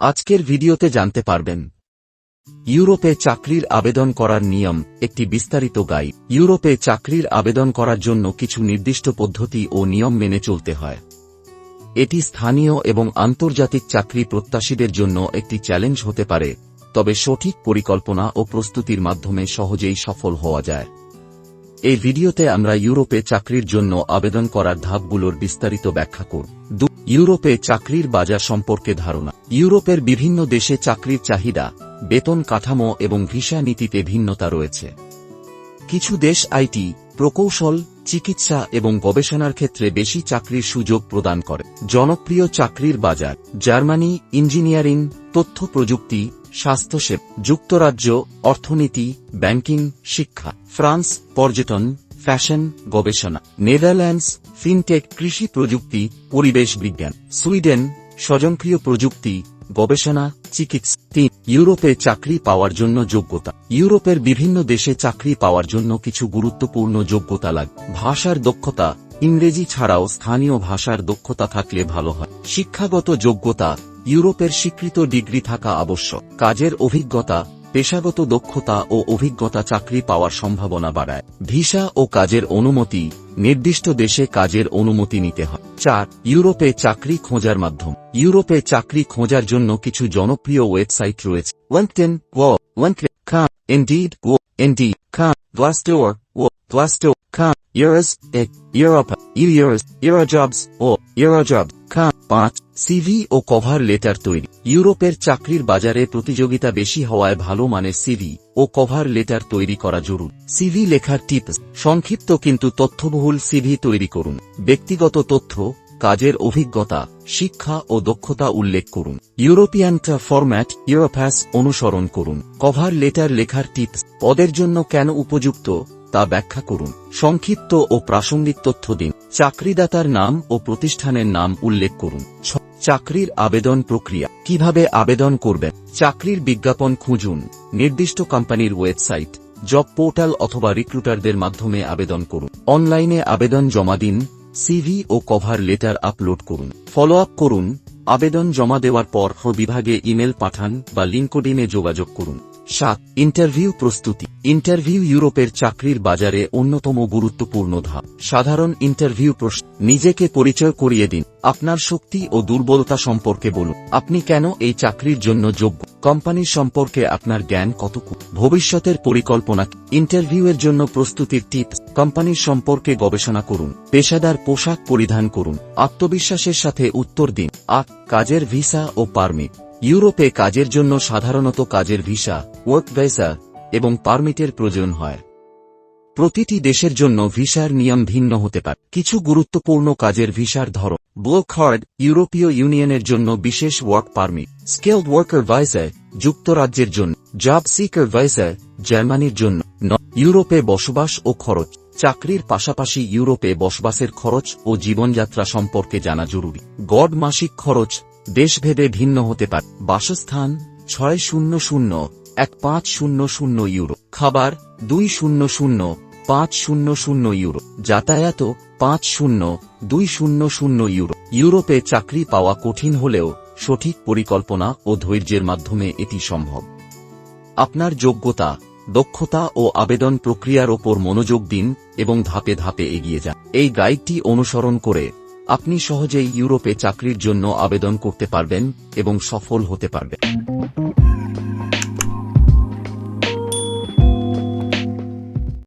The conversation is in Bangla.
আজকের ভিডিওতে জানতে পারবেন। ইউরোপে চাকরির আবেদন করার নিয়ম, একটি বিস্তারিত গাইড। ইউরোপে চাকরির আবেদন করার জন্য কিছু নির্দিষ্ট পদ্ধতি ও নিয়ম মেনে চলতে হয়। এটি স্থানীয় এবং আন্তর্জাতিক চাকরি প্রত্যাশীদের জন্য একটি চ্যালেঞ্জ হতে পারে, তবে সঠিক পরিকল্পনা ও প্রস্তুতির মাধ্যমে সহজেই সফল হওয়া যায়। এই ভিডিওতে আমরা ইউরোপে চাকরির জন্য আবেদন করার ধাপগুলোর বিস্তারিত ব্যাখ্যা করব। ইউরোপে চাকরির বাজার সম্পর্কে ধারণা। ইউরোপের বিভিন্ন দেশে চাকরির চাহিদা, বেতন কাঠামো এবং ভিসা নীতিতে ভিন্নতা রয়েছে। কিছু দেশ আইটি প্রকৌশল, চিকিৎসা এবং গবেষণার ক্ষেত্রে বেশি চাকরির সুযোগ প্রদান করে। জনপ্রিয় চাকরির বাজার, জার্মানি, ইঞ্জিনিয়ারিং, তথ্য প্রযুক্তি, স্বাস্থ্যসেবা, যুক্তরাজ্য, অর্থনীতি, ব্যাংকিং, শিক্ষা, ফ্রান্স, পর্যটন, ফ্যাশন, গবেষণা, নেদারল্যান্ডস, ফিনটেক, কৃষি প্রযুক্তি, পরিবেশ বিজ্ঞান, সুইডেন, স্বয়ংক্রিয় প্রযুক্তি গবেষণা, চিকিৎসা, তিন, ইউরোপে চাকরি পাওয়ার জন্য যোগ্যতা। ইউরোপের বিভিন্ন দেশে চাকরি পাওয়ার জন্য কিছু গুরুত্বপূর্ণ যোগ্যতা লাগে, ভাষার দক্ষতা, ইংরেজি ছাড়াও স্থানীয় ভাষার দক্ষতা থাকলে ভালো হয়। শিক্ষাগত যোগ্যতা, ইউরোপের স্বীকৃত ডিগ্রি থাকা আবশ্যক। কাজের অভিজ্ঞতা, পেশাগত দক্ষতা ও অভিজ্ঞতা চাকরি পাওয়ার সম্ভাবনা বাড়ায়। ভিসা ও কাজের অনুমতি, নির্দিষ্ট দেশে কাজের অনুমতি নিতে হয়। চার, ইউরোপে চাকরি খোঁজার মাধ্যম। ইউরোপে চাকরি খোঁজার জন্য কিছু জনপ্রিয় ওয়েবসাইট রয়েছে। ও সিভি ও কভার লেটার তৈরি। ইউরোপের চাকরির বাজারে প্রতিযোগিতা বেশি হওয়ায় ভালো মানের সিভি ও কভার লেটার তৈরি করা জরুরি। সিভি লেখার টিপস। সংক্ষিপ্ত কিন্তু তথ্যবহুল সিভি তৈরি করুন। ব্যক্তিগত তথ্য কাজের অভিজ্ঞতা, শিক্ষা ও দক্ষতা উল্লেখ করুন। ইউরোপিয়ানটা ফরম্যাট, ইউরোপ্যাস, অনুসরণ করুন। কভার লেটার লেখার টিপস পদের জন্য কেন উপযুক্ত, তা ব্যাখ্যা করুন। সংক্ষিপ্ত ও প্রাসঙ্গিক তথ্য দিন। চাকরিদাতার নাম ও প্রতিষ্ঠানের নাম উল্লেখ করুন। চাকরির আবেদন প্রক্রিয়া। কীভাবে আবেদন করবেন? চাকরির বিজ্ঞাপন খুঁজুন। নির্দিষ্ট কোম্পানির ওয়েবসাইট, জব পোর্টাল অথবা রিক্রুটারদের মাধ্যমে আবেদন করুন। অনলাইনে আবেদন জমা দিন। সিভি ও কভার লেটার আপলোড করুন। ফলো আপ করুন, আবেদন জমা দেওয়ার পর বিভাগে ইমেল পাঠান বা লিঙ্কডিনে যোগাযোগ করুন। সাত ইন্টারভিউ প্রস্তুতি। ইন্টারভিউ ইউরোপের চাকরির বাজারে অন্যতম গুরুত্বপূর্ণ ধাপ। সাধারণ ইন্টারভিউ প্রশ্ন, নিজেকে পরিচয় করিয়ে দিন। আপনার শক্তি ও দুর্বলতা সম্পর্কে বলুন। আপনি কেন এই চাকরির জন্য যোগ্য? কোম্পানির সম্পর্কে আপনার জ্ঞান কতটুকু ভবিষ্যতের পরিকল্পনা? ইন্টারভিউয়ের জন্য প্রস্তুতির টিপস কোম্পানির সম্পর্কে গবেষণা করুন। পেশাদার পোশাক পরিধান করুন। আত্মবিশ্বাসের সাথে উত্তর দিন। আট, কাজের ভিসা ও পারমিট। ইউরোপে কাজের জন্য সাধারণত কাজের ভিসা, ওয়ার্ক ভিসা এবং পারমিটের প্রয়োজন হয়। প্রতিটি দেশের জন্য ভিসার নিয়ম ভিন্ন হতে পারে। কিছু গুরুত্বপূর্ণ কাজের ভিসার ধরন। ব্লক হার্ড ইউরোপীয় ইউনিয়নের জন্য বিশেষ ওয়ার্ক পারমিট। স্কিলড ওয়ার্কার ভাইসায় যুক্তরাজ্যের জন্য। জব সিকার ভাইসায় জার্মানির জন্য। ইউরোপে বসবাস ও খরচ। চাকরির পাশাপাশি ইউরোপে বসবাসের খরচ ও জীবনযাত্রা সম্পর্কে জানা জরুরি। গড় মাসিক খরচ দেশভেদে ভিন্ন হতে পারে। বাসস্থান, ছয় শূন্য শূন্য, এক পাঁচ শূন্য শূন্য ইউরো। খাবার, দুই শূন্য শূন্য, পাঁচ শূন্য শূন্য ইউরো। যাতায়াত, পাঁচ শূন্য, দুই শূন্য শূন্য ইউরো। ইউরোপে চাকরি পাওয়া কঠিন হলেও সঠিক পরিকল্পনা ও ধৈর্যের মাধ্যমে এটি সম্ভব। আপনার যোগ্যতা, দক্ষতা ও আবেদন প্রক্রিয়ার ওপর মনোযোগ দিন এবং ধাপে ধাপে এগিয়ে যান। এই গাইডটি অনুসরণ করে আপনি সহজেই ইউরোপে চাকরির জন্য আবেদন করতে পারবেন এবং সফল হতে পারবেন।